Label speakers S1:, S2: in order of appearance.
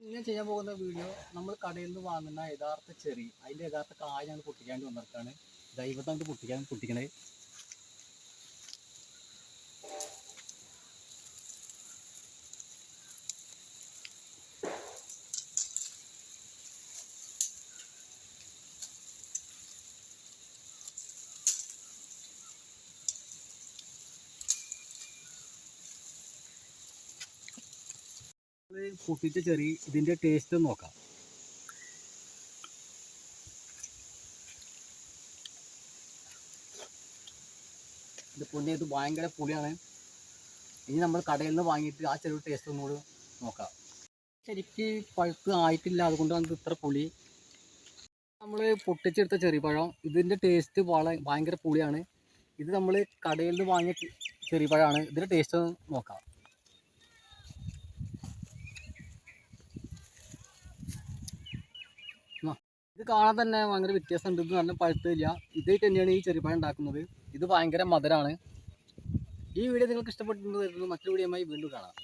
S1: ഇങ്ങനെ ചെയ്യാൻ പോകുന്ന വീഡിയോ നമ്മൾ കടയിൽ നിന്ന് വാങ്ങുന്ന യഥാർത്ഥ ചെറി അതിന്റെ യഥാർത്ഥ കായ ഞങ്ങൾ പൊട്ടിക്കാണ്ട് വന്നിട്ടാണ് ദൈവത്തെ പൊട്ടിക്കാൻ പൊട്ടിക്കണേ. പൊട്ടിച്ച ചെറി ഇതിന്റെ ടേസ്റ്റ് നോക്കാം. ഇത് പുണ്യ ഇത് ഭയങ്കര പുളിയാണ്. ഇനി നമ്മൾ കടയിൽ നിന്ന് വാങ്ങിയിട്ട് ആ ചെറിയ ടേസ്റ്റ് ഒന്നുകൂടി നോക്കാം. ശരിക്ക് പഴുത്ത് ആയിട്ടില്ല അതുകൊണ്ടാണ് ഇത് ഇത്ര പുളി. നമ്മൾ പൊട്ടിച്ചെടുത്ത ചെറിപ്പഴം ഇതിന്റെ ടേസ്റ്റ് വളരെ ഭയങ്കര പുളിയാണ്. ഇത് നമ്മൾ കടയിൽ നിന്ന് വാങ്ങിയ ചെറിപ്പഴമാണ് ഇതിന്റെ ടേസ്റ്റ് നോക്കാം. ഇത് കാണാൻ തന്നെ ഭയങ്കര വ്യത്യാസമുണ്ട്. ഇത് നല്ല പഴുത്തില്ല ഇതേ തന്നെയാണ് ഈ ചെറിപ്പഴം ഉണ്ടാക്കുന്നത്. ഇത് ഭയങ്കര മധുരമാണ് ഈ വീഡിയോ നിങ്ങൾക്ക് ഇഷ്ടപ്പെട്ടിട്ടുണ്ട് മറ്റൊരു വീഡിയോയുമായി വീണ്ടും കാണാം.